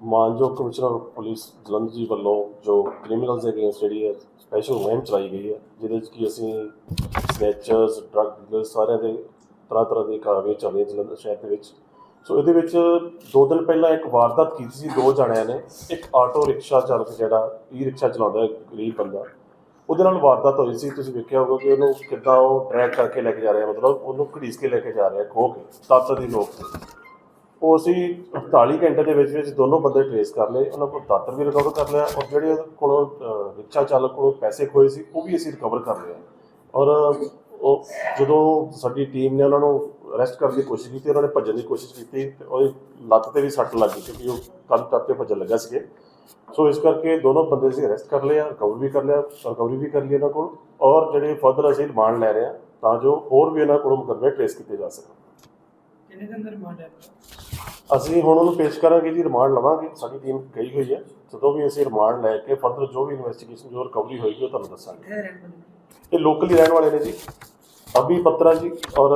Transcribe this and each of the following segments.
ਮਾਨਯੋਗ commissioner police Jalandhar ਜੀ ਵੱਲੋਂ ਜੋ ਕ੍ਰਿਮੀਨਲਸ ਦੇ ਅਗੇਂਸਟ ਜਿਹੜੀ ਹੈ ਸਪੈਸ਼ਲ ਮੁਹਿੰਮ ਚਲਾਈ ਗਈ ਹੈ, ਜਿਹਦੇ ਵਿੱਚ ਕਿ ਅਸੀਂ ਸਨੈਚਰਸ ਡਰੱਗ ਡੀਲਰ ਸਾਰਿਆਂ ਦੇ ਤਰ੍ਹਾਂ ਤਰ੍ਹਾਂ ਦੀ ਕਾਰਵਾਈ ਚੱਲ ਰਹੀ ਜਲੰਧਰ ਸ਼ਹਿਰ ਦੇ ਵਿੱਚ। ਸੋ ਇਹਦੇ ਵਿੱਚ ਦੋ ਦਿਨ ਪਹਿਲਾਂ ਇੱਕ ਵਾਰਦਾਤ ਕੀਤੀ ਸੀ, ਦੋ ਜਣਿਆਂ ਨੇ, ਇੱਕ ਆਟੋ ਰਿਕਸ਼ਾ ਚਾਲਕ ਜਿਹੜਾ ਈ ਰਿਕਸ਼ਾ ਚਲਾਉਂਦਾ ਹੈ ਗਰੀਬ ਬੰਦਾ। ਉਹਦੇ ਨਾਲ ਵਾਰਦਾਤ ਹੋਈ ਸੀ, ਤੁਸੀਂ ਵੇਖਿਆ ਹੋਊਗਾ ਕਿ ਉਹਨੂੰ ਕਿੱਦਾਂ ਉਹ ਟਰੈਕ ਕਰਕੇ ਲੈ ਕੇ ਜਾ ਰਿਹਾ, ਮਤਲਬ ਉਹਨੂੰ ਘੜੀਸ ਕੇ ਲੈ ਕੇ ਜਾ ਰਿਹਾ ਖੋ ਕੇ ਤੱਤ ਦੀ ਲੋਕ ਤੇ। ਉਹ ਅਸੀਂ 48 ਘੰਟੇ ਦੇ ਵਿੱਚ ਵਿੱਚ ਦੋਨੋਂ ਬੰਦੇ ਟ੍ਰੇਸ ਕਰ ਲਏ, ਉਹਨਾਂ ਕੋਲ ਦਾਤਰ ਵੀ ਰਿਕਵਰ ਕਰ ਲਿਆ ਔਰ ਜਿਹੜੇ ਉਹਦੇ ਕੋਲੋਂ ਰਿਕਸ਼ਾ ਚਾਲਕ ਕੋਲੋਂ ਪੈਸੇ ਖੋਏ ਸੀ, ਉਹ ਵੀ ਅਸੀਂ ਰਿਕਵਰ ਕਰ ਲਿਆ ਔਰ ਉਹ ਜਦੋਂ ਸਾਡੀ ਟੀਮ ਨੇ ਉਹਨਾਂ ਨੂੰ ਅਰੈਸਟ ਕਰਨ ਦੀ ਕੋਸ਼ਿਸ਼ ਕੀਤੀ, ਉਹਨਾਂ ਨੇ ਭੱਜਣ ਦੀ ਕੋਸ਼ਿਸ਼ ਕੀਤੀ ਤੇ ਉਹਦੀ ਲੱਤ ਤੇ ਵੀ ਸੱਟ ਲੱਗ ਗਈ ਕਿਉਂਕਿ ਉਹ ਕੰਨ ਟੱਪ 'ਤੇ ਭੱਜਣ ਲੱਗਾ ਸੀਗੇ। ਸੋ ਇਸ ਕਰਕੇ ਦੋਨੋਂ ਬੰਦੇ ਅਸੀਂ ਅਰੈਸਟ ਕਰ ਲਿਆ ਰਿਕਵਰ ਵੀ ਕਰ ਲਿਆ ਰਿਕਵਰੀ ਵੀ ਕਰ ਲਈ ਇਹਨਾਂ ਕੋਲ ਔਰ ਜਿਹੜੇ ਫਰਦਰ ਅਸੀਂ ਰਿਮਾਂਡ ਲੈ ਰਹੇ ਹਾਂ ਤਾਂ ਜੋ ਹੋਰ ਵੀ ਇਹਨਾਂ ਕੋਲੋਂ ਮੁਕੱਦਮੇ ਟ੍ਰੇਸ ਕੀਤੇ ਜਾ ਸਕਣ। ਕਿੰਨੇ ਦਿਨ ਦਾ ਰਿਮਾਂਡ ਹੈ? ਅਸੀਂ ਹੁਣ ਉਹਨੂੰ ਪੇਸ਼ ਕਰਾਂਗੇ ਜੀ ਰਿਮਾਂਡ ਲਵਾਂਗੇ। ਸਾਡੀ ਟੀਮ ਗਈ ਹੋਈ ਹੈ। ਜਦੋਂ ਵੀ ਅਸੀਂ ਰਿਮਾਂਡ ਲੈ ਕੇ ਫਰਦਰ ਜੋ ਵੀ ਇਨਵੈਸਟੀਗੇਸ਼ਨ ਜੋ ਰਿਕਵਰੀ ਹੋਏਗੀ ਉਹ ਤੁਹਾਨੂੰ ਦੱਸਾਂਗੇ। ਇਹ ਲੋਕਲੀ ਰਹਿਣ ਵਾਲੇ ਨੇ ਜੀ। ਅਭੀ ਪੱਤਰਾ ਜੀ ਔਰ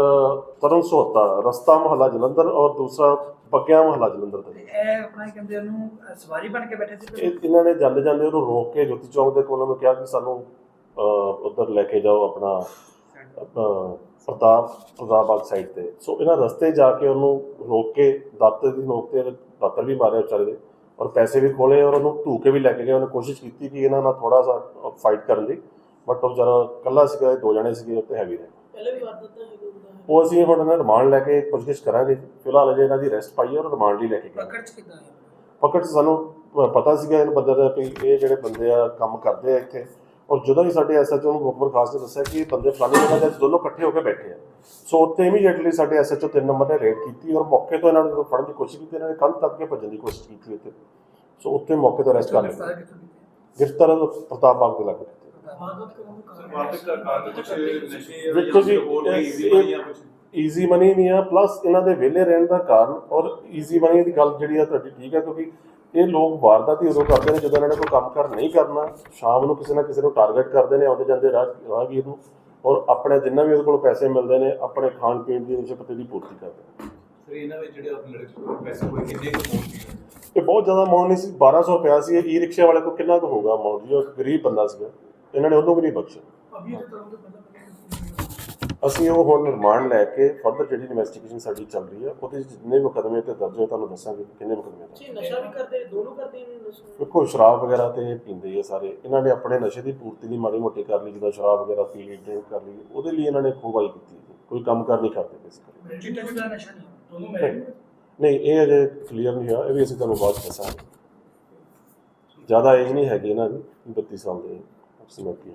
ਤਰਨ ਸੋਹਤਾ ਰਸਤਾ ਮਹੱਲਾ ਜਲੰਧਰ ਔਰ ਦੂਸਰਾ ਬੱਗਿਆ ਮਹੱਲਾ ਜਲੰਧਰ ਦਾ। ਇਹ ਆਪਣਾ ਕਹਿੰਦੇ ਉਹਨੂੰ ਸਵਾਰੀ ਬਣ ਕੇ ਬੈਠੇ ਸੀ ਇਹ ਇਹਨਾਂ ਨੇ ਜਾਂਦੇ ਜਾਂਦੇ ਉਹਨੂੰ ਰੋਕ ਕੇ ਜੋਤੀ ਚੌਂਕ ਦੇ ਕੋਲ ਉਹਨੂੰ ਕਿਹਾ ਕਿ ਸਾਨੂੰ ਉਧਰ ਲੈ ਕੇ ਜਾਓ ਆਪਣਾ ਅਹ, ਪ੍ਰਤਾਪ ਪ੍ਰਤਾਪਬਾਗ ਸਾਈਡ ਤੇ। ਸੋ ਇਹਨਾਂ ਰਸਤੇ ਜਾ ਕੇ ਉਹਨੂੰ ਰੋਕ ਕੇ ਦਾਤਰ ਦੀ ਨੋਕ ਤੇ ਦਾਤਰ ਵੀ ਮਾਰਿਆ ਵਿਚਾਰੇ ਦੇ ਔਰ ਪੈਸੇ ਵੀ ਖੋਲੇ ਔਰ ਉਹਨੂੰ ਧੂ ਕੇ ਵੀ ਲੈ ਕੇ ਗਏ। ਉਹਨੇ ਕੋਸ਼ਿਸ਼ ਕੀਤੀ ਕਿ ਇਹਨਾਂ ਨਾਲ ਥੋੜਾ ਸਾ ਫਾਈਟ ਕਰਨ ਦੀ ਬਟ ਉਹ ਵਿਚਾਰਾ ਇਕੱਲਾ ਸੀਗਾ ਦੋ ਜਣੇ ਸੀਗੇ ਉੱਤੇ ਹੈਵੀ ਰਹੇ ਪਹਿਲੇ ਵੀ ਵਾਰਦਾਤ ਹੈਗਾ ਉਹ ਅਸੀਂ ਹੁਣ ਇਹਨਾਂ ਰਿਮਾਂਡ ਲੈ ਕੇ ਪੁੱਛਗਿੱਛ ਕਰਾਂਗੇ। ਫਿਲਹਾਲ ਅਜੇ ਇਹਨਾਂ ਦੀ ਰੈਸਟ ਪਾਈ ਹੈ ਔਰ ਰਿਮਾਂਡ ਲਈ ਲੈ ਕੇ ਗਏ। ਪਕੜ ਚ ਕਿੱਦਾਂ ਪਕੜ 'ਚ ਸਾਨੂੰ ਪਤਾ ਸੀਗਾ ਇਹਨਾਂ ਬੰਦੇ ਦਾ ਕਿ ਇਹ ਜਿਹੜੇ ਬੰਦੇ ਆ ਕੰਮ ਕਰਦੇ ਆ ਇੱਥੇ। ਔਰ ਜਦੋਂ ਵੀ ਸਾਡੇ ਐਸਐਚਓ ਨੂੰ ਮੁਖਬਰ ਖਾਸ ਨੇ ਦੱਸਿਆ ਕਿ ਇਹ ਬੰਦੇ ਫਲਾਣੀ ਜਗ੍ਹਾ ਤੇ ਦੋਨੋਂ ਇਕੱਠੇ ਹੋ ਕੇ ਬੈਠੇ ਆ। ਸੋ ਉੱਥੇ ਇਮੀਡੀਏਟਲੀ ਸਾਡੇ ਐਸਐਚਓ ਤਿੰਨ ਨੰਬਰ ਨੇ ਰੇਡ ਕੀਤੀ ਔਰ ਮੌਕੇ ਤੋਂ ਇਹਨਾਂ ਨੂੰ ਜਦੋਂ ਫੜਨ ਦੀ ਕੋਸ਼ਿਸ਼ ਕੀਤੀ ਇਹਨਾਂ ਨੇ ਕੰਨ ਤੱਕ ਕੇ ਭੱਜਣ ਦੀ ਕੋਸ਼ਿਸ਼ ਕੀਤੀ ਉੱਥੇ। ਸੋ ਉੱਥੇ ਮੌਕੇ ਤੋਂ ਅਰੈਸਟ ਕਰ ਲਿਆ। ਗ੍ਰਿਫਤਾਰ ਪ੍ਰਤਾਪ ਬਾਗ ਦੇ ਲਾਗੇ। ਵੇਖੋ ਜੀ, ਈਜ਼ੀ ਮਨੀ ਨਹੀਂ ਆ ਪਲੱਸ ਇਹਨਾਂ ਦੇ ਵਿਹਲੇ ਰਹਿਣ ਦਾ ਕਾਰਨ ਔਰ ਈਜ਼ੀ ਮਨੀ ਦੀ ਗੱਲ ਜਿਹੜੀ ਆ ਤੁਹਾਡੀ ਠੀਕ ਆ ਕਿਉਂਕਿ ਇਹ ਲੋਕ ਵਾਰਦਾਤ ਹੀ ਉਦੋਂ ਕਰਦੇ ਨੇ ਜਦੋਂ ਇਹਨਾਂ ਨੇ ਕੋਈ ਕੰਮ ਕਰ ਨਹੀਂ ਕਰਨਾ ਸ਼ਾਮ ਨੂੰ ਕਿਸੇ ਨਾ ਕਿਸੇ ਨੂੰ ਟਾਰਗੇਟ ਕਰਦੇ ਨੇ ਆਉਂਦੇ ਜਾਂਦੇ ਰਾਹ ਰਾਹਗੀਰ ਨੂੰ ਔਰ ਆਪਣੇ ਜਿੰਨਾ ਵੀ ਉਹਦੇ ਕੋਲ ਪੈਸੇ ਮਿਲਦੇ ਨੇ ਆਪਣੇ ਖਾਣ ਪੀਣ ਦੀ ਨਿਸ਼ਪਤੀ ਦੀ ਪੂਰਤੀ ਕਰਦੇ ਨੇ। ਫਿਰ ਇਹਨਾਂ ਵਿੱਚ ਜਿਹੜੇ ਆਪਣੇ ਲੜਕੇ ਕੋਲ ਪੈਸੇ ਹੋਏ ਕਿੰਨੇ ਕੁ ਪਹੁੰਚੇ ਇਹ ਬਹੁਤ ਜ਼ਿਆਦਾ ਅਮਾਉਂਟ ਨਹੀਂ ਸੀ 1200 ਰੁਪਇਆ ਸੀ ਇਹ ਈ ਰਿਕਸ਼ਾ ਵਾਲੇ ਕੋਲ ਕਿੰਨਾ ਕੁ ਹੋਊਗਾ ਅਮਾਉਂਟ ਜੀ ਉਹ ਗਰੀਬ ਬੰਦਾ ਸੀਗਾ ਇਹਨਾਂ ਨੇ ਉਹਨੂੰ ਵੀ ਨਹੀਂ ਬਖਸ਼ਿਆ। ਅਭੀ ਤਾਂ ਤੁਹਾਨੂੰ ਪਤਾ ਅਸੀਂ ਉਹ ਹੁਣ ਰਿਮਾਂਡ ਲੈ ਕੇ ਫਰਦਰ ਜਿਹੜੀ ਇਨਵੈਸਟੀਗੇਸ਼ਨ ਸਾਡੀ ਚੱਲ ਰਹੀ ਹੈ ਉਹਦੇ 'ਚ ਜਿੰਨੇ ਮੁਕੱਦਮੇ ਤੇ ਦਰਜ ਹੋਏ ਤੁਹਾਨੂੰ ਦੱਸਾਂਗੇ ਕਿ ਕਿੰਨੇ ਮੁਕੱਦਮੇ ਦਰਜ ਹੋਏ। ਨਸ਼ਾ ਵੀ ਕਰਦੇ ਦੋਨੋਂ ਕਰਦੇ ਨੇ ਨਸ਼ਾ। ਦੇਖੋ ਸ਼ਰਾਬ ਵਗੈਰਾ ਤੇ ਪੀਂਦੇ ਹੀ ਆ ਸਾਰੇ। ਇਹਨਾਂ ਨੇ ਆਪਣੇ ਨਸ਼ੇ ਦੀ ਪੂਰਤੀ ਲਈ ਮਾੜੀ ਮੋਟੀ ਕਰ ਲਈ ਜਿੱਦਾਂ ਸ਼ਰਾਬ ਵਗੈਰਾ ਪੀ ਲਈ ਡਰਿੰਕ ਕਰ ਲਈ ਉਹਦੇ ਲਈ ਇਹਨਾਂ ਨੇ ਖੋਵਾਈ ਕੀਤੀ ਜੀ। ਕੋਈ ਕੰਮ ਕਰ ਨਹੀਂ ਕਰਦੇ ਬੇਸਿਕਲੀ ਚਿੱਟਾ ਚਿੱਟਾ ਨਸ਼ਾ ਨਹੀਂ ਦੋਨੋਂ ਨਹੀਂ ਇਹ ਅਜੇ ਕਲੀਅਰ ਨਹੀਂ ਹੋਇਆ ਇਹ ਵੀ ਅਸੀਂ ਤੁਹਾਨੂੰ ਬਾਅਦ 'ਚ ਦੱਸਾਂਗੇ। ਜ਼ਿਆਦਾ ਏਜ ਨਹੀਂ ਹੈਗੀ ਇਹਨਾਂ ਦੀ 32 ਸਾਲ ਦੇ ਅਪਰੋਕਸੀਮੇਟਲੀ